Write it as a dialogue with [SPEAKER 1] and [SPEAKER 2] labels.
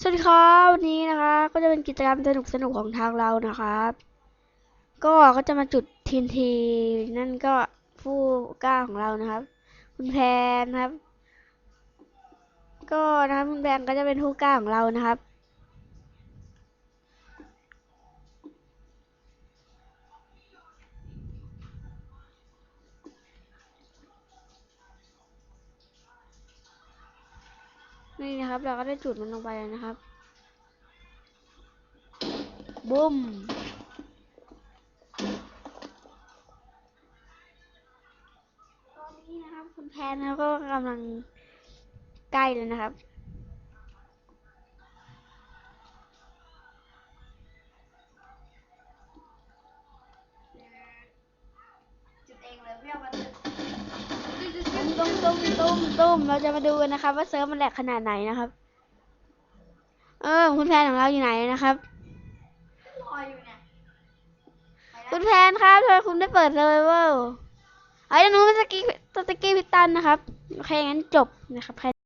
[SPEAKER 1] สวัสดีครับวันนี้นะคะ ก็จะเป็นกิจกรรมสนุกสนุกของทางเรานะครับ ก็ก็จะมาจุดทีนทีนั่นก็ผู้กล้าของเรานะครับ คุณแพนนะครับ ก็นะครับคุณแพนก็จะเป็นผู้กล้าของเรานะครับ นี่นะครับ เราก็ได้จุดมันลงไปแล้วนะครับบุ้มตอนนี้นะครับ คุณแพนนะครับก็กำลังใกล้แล้วนะครับ ตุ้มตุ้มตุ้มตุ้มตุ้มเราจะมาดูกันนะครับ ว่าเซิร์ฟมันแหลกขนาดไหนนะครับ เออคุณแพนของเราอยู่ไหนนะครับ
[SPEAKER 2] รออยู่เนี่ยไปแล้ว
[SPEAKER 1] คุณแพนครับทำไมคุณไม่เปิดเซอร์เวอร์ไอ้ยนู้นมันสกีสกีพิตันนะครับโอเคงั้นจบนะครับ